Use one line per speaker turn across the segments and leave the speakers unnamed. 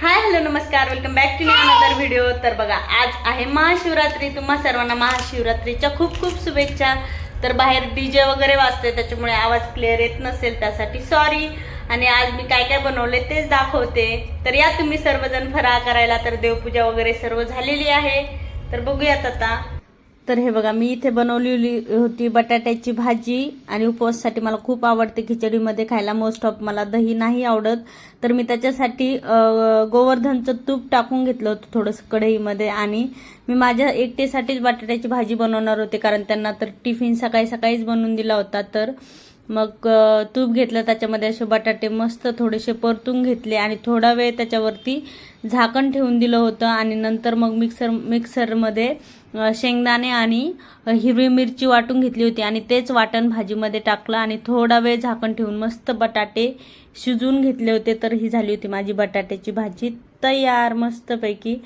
हाय hello नमस्कार. Welcome back to another video तर बघा आज आहे महाशिवरात्री. तुम्हा सर्वांना महाशिवरात्रीच्या खूप खूप शुभेच्छा. तर बाहेर डीजे वगैरे वाजते त्याच्यामुळे आवाज क्लिअर येत नसेल त्यासाठी सॉरी आणि आज मी काय काय बनवले तेच दाखवते. तर या तुम्ही सर्वजण फराळ करायला तर देवपूजा वगैरे सर्व झालेली आहे. तर बघूयात आता. तर हे बघा मी इथे बनवलेली होती बटाट्याची भाजी आणि उपवाससाठी मला खूप आवडते खिचडीमध्ये खायला. मोस्ट ऑफ मला दही नाही आवडत. तर मी त्याच्यासाठी गोवर्धनचं तूप टाकून घेतलं होतं थोडंसं कढईमध्ये आणि मी माझ्या एकटेसाठीच बटाट्याची भाजी बनवणार होते कारण त्यांना तर टिफिन सकाळी सकाळीच बनवून दिला होता. तर मग तूप घेतलं त्याच्यामध्ये असे बटाटे मस्त थोडेसे परतून घेतले आणि थोडा वेळ त्याच्यावरती झाकण ठेवून दिलं होतं आणि नंतर मग मिक्सर मिक्सरमध्ये शेंगदाणे आणि हिरवी मिरची वाटून घेतली होती आणि तेच वाटण भाजीमध्ये टाकलं आणि थोडा वेळ झाकण ठेवून मस्त बटाटे शिजवून घेतले होते. तर ही झाली होती माझी बटाट्याची भाजी. तयार मस्तपैकी.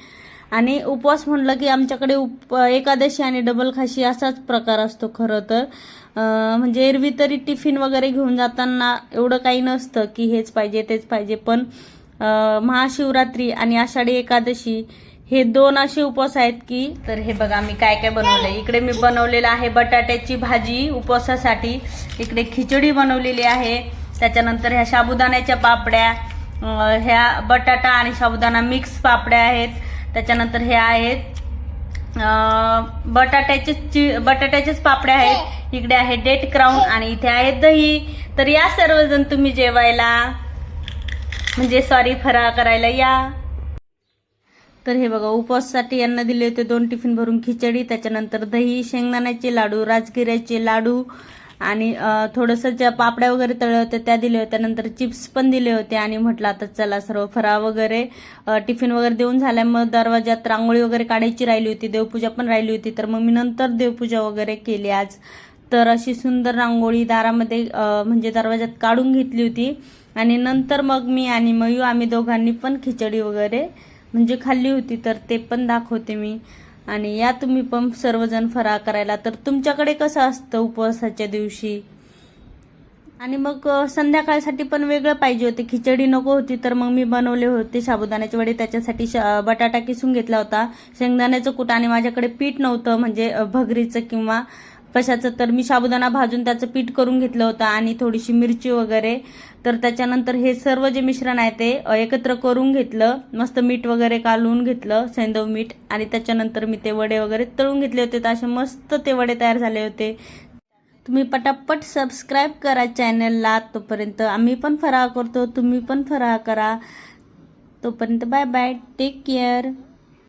आणि उपवास म्हणलं की आमच्याकडे उप एकादशी आणि डबल खाशी असाच प्रकार असतो खरं तर. म्हणजे एरवी तरी टिफिन वगैरे घेऊन जाताना एवढं काही नसतं की हेच पाहिजे तेच पाहिजे. पण महाशिवरात्री आणि आषाढी एकादशी हे दोन असे उपवास आहेत की तर हे बघा मी काय काय बनवलं इकडे मी बनवलेलं आहे बटाट्याची भाजी उपवासासाठी. इकडे खिचडी बनवलेली आहे. त्याच्यानंतर ह्या साबुदाण्याच्या पापड्या ह्या बटाटा आणि साबुदाणा मिक्स पापड्या आहेत. त्याच्यानंतर हे आहेत बटाट्याचे चि बटाट्याचेच पापड्या आहेत. इकडे आहे डेट क्राऊन आणि इथे आहे दही. तर या सर्वजण तुम्ही जेवायला म्हणजे सॉरी फराळ करायला या. तर हे बघा उपवाससाठी यांना दिले होते दोन टिफिन भरून खिचडी. त्याच्यानंतर दही शेंगदाण्याचे लाडू राजगिऱ्याचे लाडू आणि थोडंसं ज्या पापड्या वगैरे तळल्या होत्या त्या दिल्या होत्या. नंतर चिप्स पण दिले होते आणि म्हटलं आता चला सर्व फराळ वगैरे टिफिन वगैरे देऊन झाल्या. मग दरवाजात रांगोळी वगैरे काढायची राहिली होती देवपूजा पण राहिली होती. तर मग मी नंतर देवपूजा वगैरे केली आज. तर अशी सुंदर रांगोळी दारामध्ये म्हणजे दरवाजात काढून घेतली होती. आणि नंतर मग मी आणि मयू आम्ही दोघांनी पण खिचडी वगैरे म्हणजे खाल्ली होती. तर ते पण दाखवते मी. आणि या तुम्ही पण सर्वजण फराळ करायला. तर तुमच्याकडे कसं असतं उपवासाच्या दिवशी? आणि मग संध्याकाळसाठी पण वेगळं पाहिजे होते. खिचडी नको होती तर मग मी बनवले होते साबुदाण्याचे वडे. त्याच्यासाठी श- बटाटा किसून घेतला होता. शेंगदाण्याचं कूट आणि माझ्याकडे पीठ नव्हतं. म्हणजे भगरीचं किंवा कशाचं? तर मी साबुदाणा भाजून त्याचं पीठ करून घेतलं होतं आणि थोडीशी मिरची वगैरे. तर त्याच्यानंतर हे सर्व जे मिश्रण आहे ते एकत्र करून घेतलं. मस्त मीठ वगैरे कालवून घेतलं सैंदव मीठ. आणि त्याच्यानंतर मी ते वडे वगैरे तळून घेतले होते. तर असे मस्त ते वडे तयार झाले होते. तुम्ही पटापट सबस्क्राईब करा चॅनलला. तोपर्यंत आम्ही पण फराळ करतो. तुम्ही पण फराळ करा. तोपर्यंत बाय बाय. Take care.